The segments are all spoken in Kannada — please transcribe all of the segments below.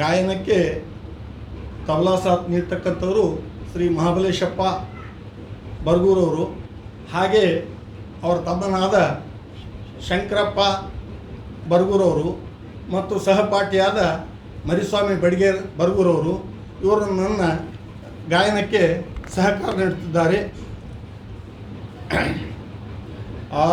ಗಾಯನಕ್ಕೆ ತಬಲಾ ಸಾಥ್ ನೀಡ್ತಕ್ಕಂಥವರು ಶ್ರೀ ಮಹಾಬಲೇಶಪ್ಪ ಬರ್ಗೂರವರು. ಹಾಗೆ ಅವರ ತಮ್ಮನಾದ ಶಂಕರಪ್ಪ ಬರ್ಗೂರವರು ಮತ್ತು ಸಹಪಾಠಿಯಾದ ಮರಿಸ್ವಾಮಿ ಬಡಿಗೇರ್ ಬರ್ಗೂರವರು. ಇವರು ನನ್ನ ಗಾಯನಕ್ಕೆ ಸಹಕಾರ ನೀಡುತ್ತಿದ್ದಾರೆ. ಆ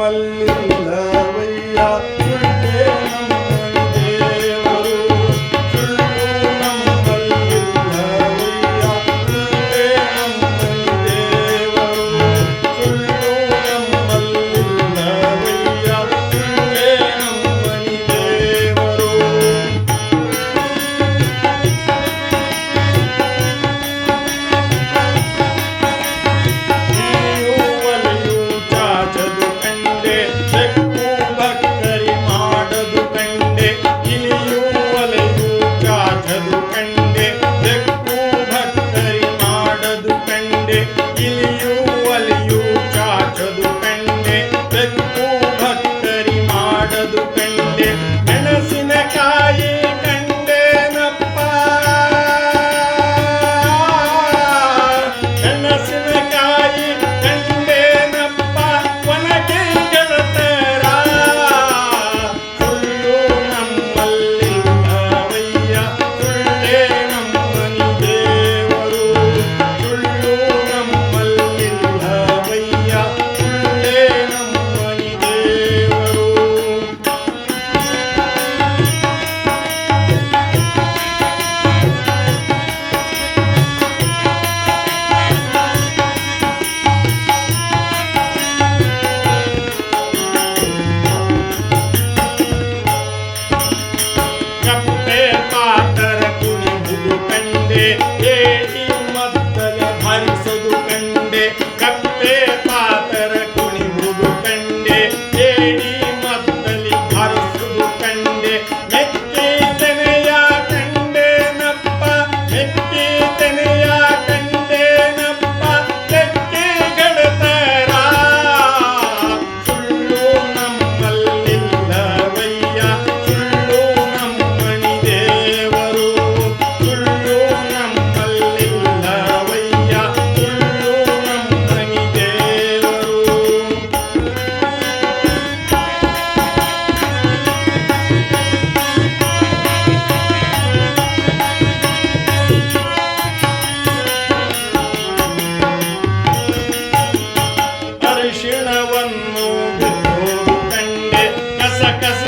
మల్లింగవయ్యా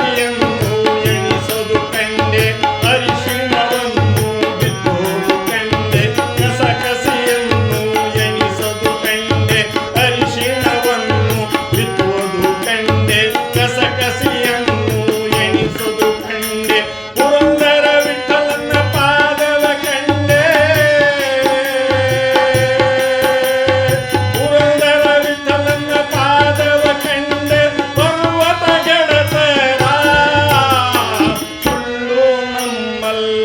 Thank you. وسلم